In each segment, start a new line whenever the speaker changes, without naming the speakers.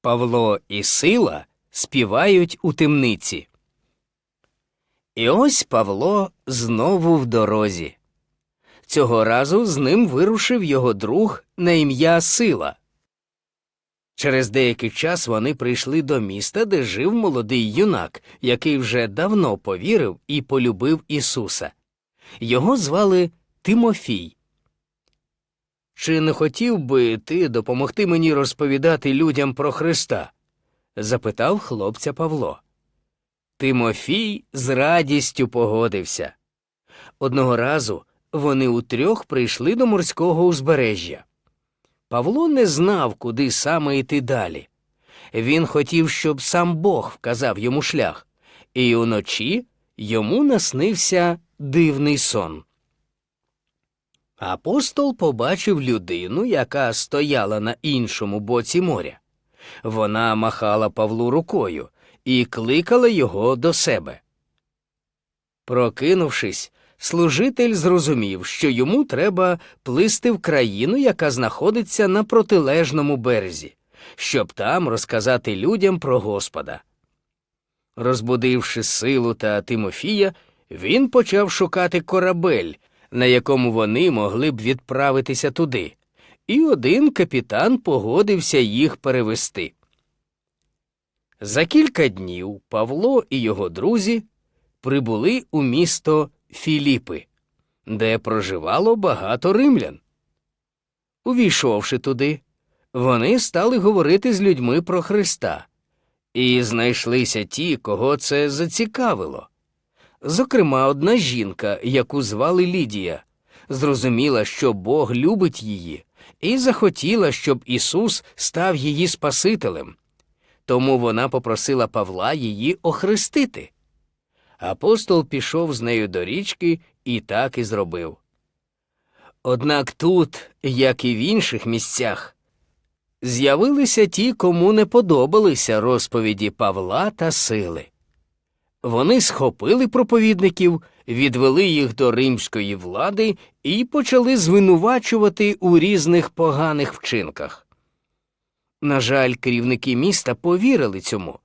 Павло і Сила співають у темниці. І ось Павло знову в дорозі. Цього разу з ним вирушив його друг на ім'я Сила. Через деякий час вони прийшли до міста, де жив молодий юнак, який вже давно повірив і полюбив Ісуса. Його звали Тимофій. Чи не хотів би ти допомогти мені розповідати людям про Христа? запитав хлопця Павло. Тимофій з радістю погодився. Одного разу вони утрьох прийшли до морського узбережжя. Павло не знав, куди саме йти далі. Він хотів, щоб сам Бог вказав йому шлях, і уночі йому наснився дивний сон. Апостол побачив людину, яка стояла на іншому боці моря. Вона махала Павлу рукою і кликала його до себе. Прокинувшись, служитель зрозумів, що йому треба плисти в країну, яка знаходиться на протилежному березі, щоб там розказати людям про Господа. Розбудивши силу та Тимофія, він почав шукати корабель, на якому вони могли б відправитися туди, і один капітан погодився їх перевести. За кілька днів Павло і його друзі прибули у місто Філіпи, де проживало багато римлян. Увійшовши туди, вони стали говорити з людьми про Христа, і знайшлися ті, кого це зацікавило. Зокрема, одна жінка, яку звали Лідія, зрозуміла, що Бог любить її, і захотіла, щоб Ісус став її Спасителем. Тому вона попросила Павла її охрестити. Апостол пішов з нею до річки і так і зробив. Однак тут, як і в інших місцях, з'явилися ті, кому не подобалися розповіді Павла та сили. Вони схопили проповідників, відвели їх до римської влади і почали звинувачувати у різних поганих вчинках. На жаль, керівники міста повірили цьому.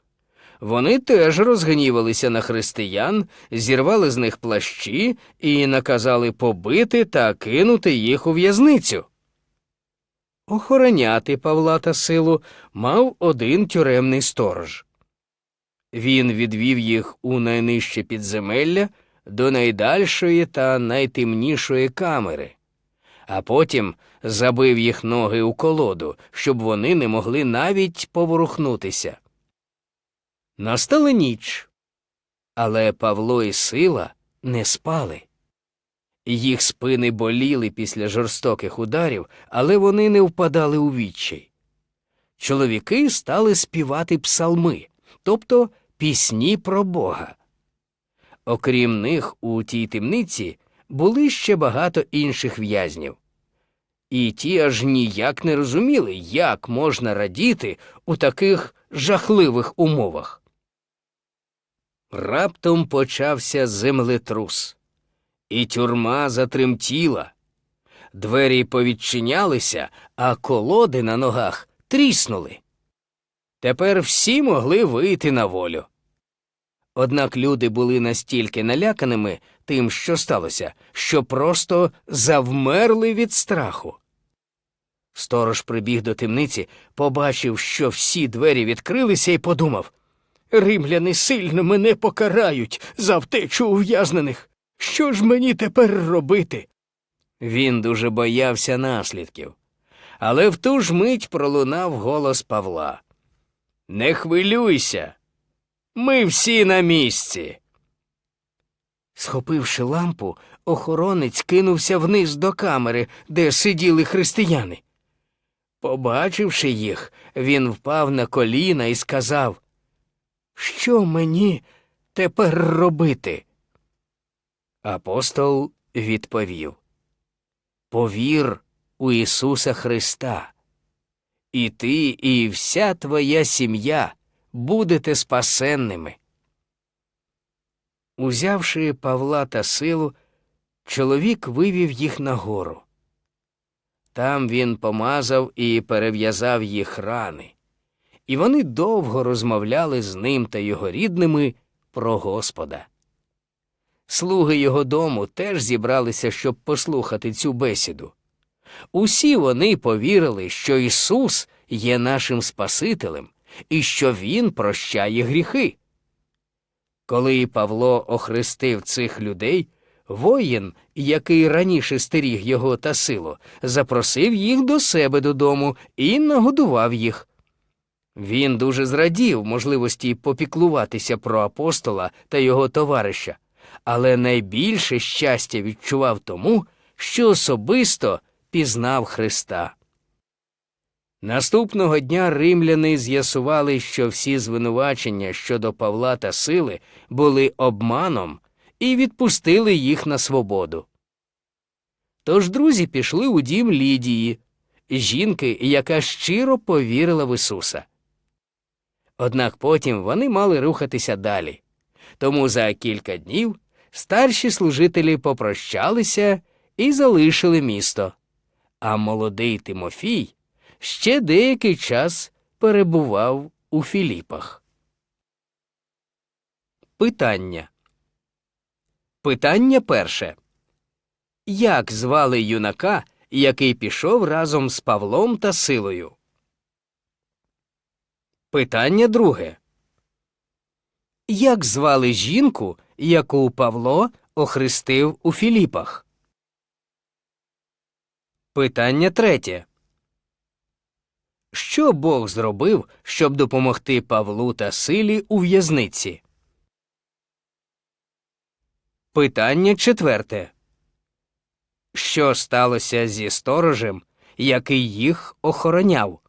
Вони теж розгнівалися на християн, зірвали з них плащі і наказали побити та кинути їх у в'язницю. Охороняти Павла та силу мав один тюремний сторож. Він відвів їх у найнижче підземелля до найдальшої та найтемнішої камери, а потім забив їх ноги у колоду, щоб вони не могли навіть поворухнутися. Настала ніч, але Павло і сила не спали. Їх спини боліли після жорстоких ударів, але вони не впадали у відчай. Чоловіки стали співати псалми, тобто пісні про Бога. Окрім них, у тій темниці були ще багато інших в'язнів. І ті аж ніяк не розуміли, як можна радіти у таких жахливих умовах. Раптом почався землетрус, і тюрма затремтіла. Двері повідчинялися, а колоди на ногах тріснули. Тепер всі могли вийти на волю. Однак люди були настільки наляканими тим, що сталося, що просто завмерли від страху. Сторож прибіг до темниці, побачив, що всі двері відкрилися, і подумав Римляни сильно мене покарають за втечу ув'язнених. Що ж мені тепер робити? Він дуже боявся наслідків. Але в ту ж мить пролунав голос Павла. Не хвилюйся. Ми всі на місці. Схопивши лампу, охоронець кинувся вниз до камери, де сиділи християни. Побачивши їх, він впав на коліна і сказав Що мені тепер робити? Апостол відповів Повір у Ісуса Христа, і ти, і вся твоя сім'я будете спасенними. Узявши Павла та силу, чоловік вивів їх нагору. Там він помазав і перев'язав їх рани, і вони довго розмовляли з ним та його рідними про Господа. Слуги його дому теж зібралися, щоб послухати цю бесіду. Усі вони повірили, що Ісус є нашим Спасителем і що Він прощає гріхи. Коли Павло охрестив цих людей, воїн, який раніше стеріг його та силу, запросив їх до себе додому і нагодував їх. Він дуже зрадів можливості попіклуватися про апостола та його товариша, але найбільше щастя відчував тому, що особисто пізнав Христа. Наступного дня римляни з'ясували, що всі звинувачення щодо Павла та сили були обманом і відпустили їх на свободу. Тож друзі пішли у дім Лідії, жінки, яка щиро повірила в Ісуса. Однак потім вони мали рухатися далі. Тому за кілька днів старші служителі попрощалися і залишили місто, а молодий Тимофій ще деякий час перебував у Філіпах. Питання. Питання перше. Як звали юнака, який пішов разом з Павлом та силою? Питання друге. Як звали жінку, яку Павло охрестив у Філіпах? Питання третє. Що Бог зробив, щоб допомогти Павлу та силі у в'язниці? Питання четверте. Що сталося зі сторожем, який їх охороняв?